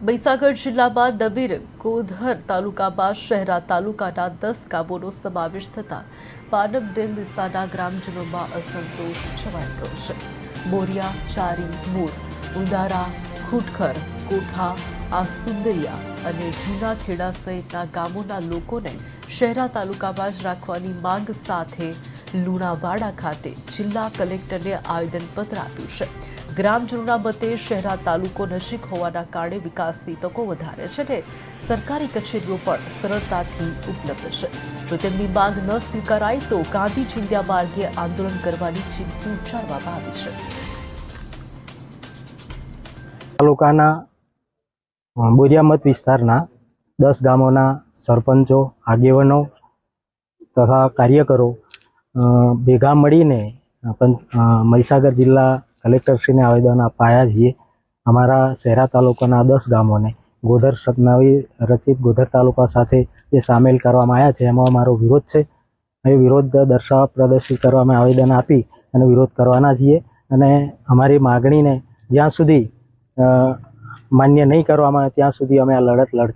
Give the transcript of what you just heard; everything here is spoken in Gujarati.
મહીસાગર જિલ્લામાં નવીર ગોધર તાલુકામાં શહેરા તાલુકાના દસ ગામોનો સમાવેશ થતાં પાનમ ડેમ વિસ્તારના ગ્રામજનોમાં અસંતોષ છવાઈ ગયો છે. બોરિયા ચારી, મૂર, ઉદારા, ખૂટખર, કોઠા, આસુંદરિયા અને જૂના ખેડા સહિતના ગામોના લોકોને શહેરા તાલુકામાં જ રાખવાની માંગ સાથે લુણાવાડા ખાતે જિલ્લા કલેક્ટરને આવેદનપત્ર આપ્યું છે. ગ્રામજનોના મતે શહેરા તાલુકો નજીક હોવાના કારણે વિકાસની તકો વધારે છે અને સરકારી કચેરીઓ પણ સરળતાથી ઉપલબ્ધ છે. જો તેમની માંગ ન સ્વીકારાય તો ગાંધી ચિંધ્યા માર્ગે આંદોલન કરવાની ચીમકી ઉચ્ચારવામાં આવી છે. તાલુકાના મત વિસ્તારના દસ ગામોના સરપંચો, આગેવાનો તથા કાર્યકરો ભેગા મળીને મહીસાગર જિલ્લા કલેક્ટરશ્રીને આવેદન અપાયા છીએ. અમારા શહેરા તાલુકાના દસ ગામોને ગોધર નવી રચિત ગોધર તાલુકા સાથે જે સામેલ કરવામાં આવ્યા છે. એમાં અમારો વિરોધ છે. એ વિરોધ દર્શાવવા, પ્રદર્શિત કરવામાં આવેદન આપી અને વિરોધ કરવાના છીએ અને અમારી માગણીને જ્યાં સુધી માન્ય નહીં કરવામાં આવે ત્યાં સુધી અમે આ લડત લડ